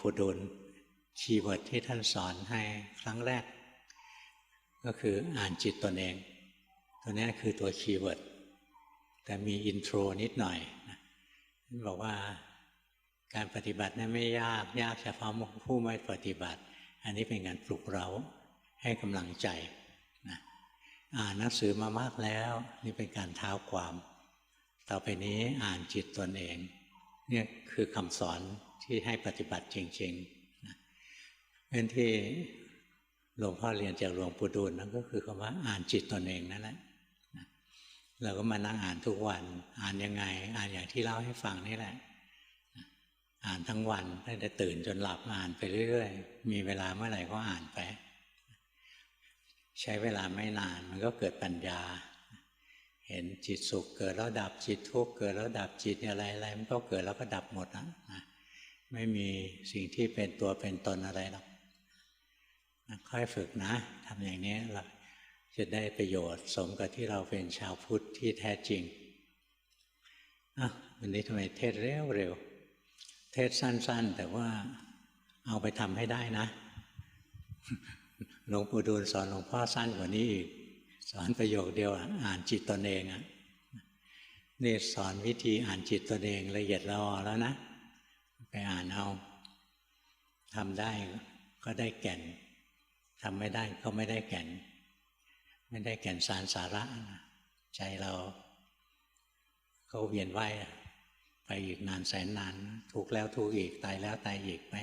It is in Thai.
ปู่ดูลคีย์เวิร์ดที่ท่านสอนให้ครั้งแรก ก็คืออ่านจิตตนเอง ตัวนี้คือตัวคีย์เวิร์ดแต่มีอินโทรนิดหน่อยท่านบอกว่าการปฏิบัตินั้นไม่ยากยากเฉพาะผู้ไม่ปฏิบัติ อันนี้เป็นการปลุกเราให้กำลังใจนะอ่านหนังสือมามากแล้ว นี่เป็นการเท้าความ ต่อไปนี้อ่านจิตตนเอง นี่คือคำสอนที่ให้ปฏิบัติจริงๆนะเป็นที่หลวงพ่อเรียนจากหลวงปู่ดูลนั่นก็คือคำว่าอ่านจิตตนเองนั่นแหละนะเราก็มานั่งอ่านทุกวัน อ่านยังไง อ่านอย่างที่เล่าให้ฟังนี่แหละนะอ่านทั้งวันตั้งแต่ตื่นจนหลับอ่านไปเรื่อยๆ มีเวลาเมื่อไหร่ก็อ่านไป ใช้เวลาไม่นานมันก็เกิดปัญญา เห็นจิตสุขเกิดแล้วดับจิตทุกข์เกิดแล้วดับจิตอะไรอะไรมันก็เกิดแล้วก็ดับหมดนะไม่มีสิ่งที่เป็นตัวเป็นตนอะไรหรอกค่อยฝึกนะทำอย่างนี้เราจะได้ประโยชน์สมกับที่เราเป็นชาวพุทธที่แท้จริงอะวันนี้ทำไมเทศเร็วเร็วเทศสั้น ๆ แต่ว่าเอาไปทำให้ได้นะหลวงปู่ดูลสอนหลวงพ่อสั้นกว่านี้อีก สอนประโยคเดียวอ่านจิตตนเองอะนี่สอนวิธีอ่านจิตตนเองละเอียดละออแล้วนะ ไปอ่านเอาทำได้ก็ได้แก่นทำไม่ได้ก็ไม่ได้แก่น ไม่ได้แก่นสารสาระนะใจเราเขาเวียนว่ายไปอีกนานแสนนานถูกแล้วถูกอีกตายแล้วตายอีกไหม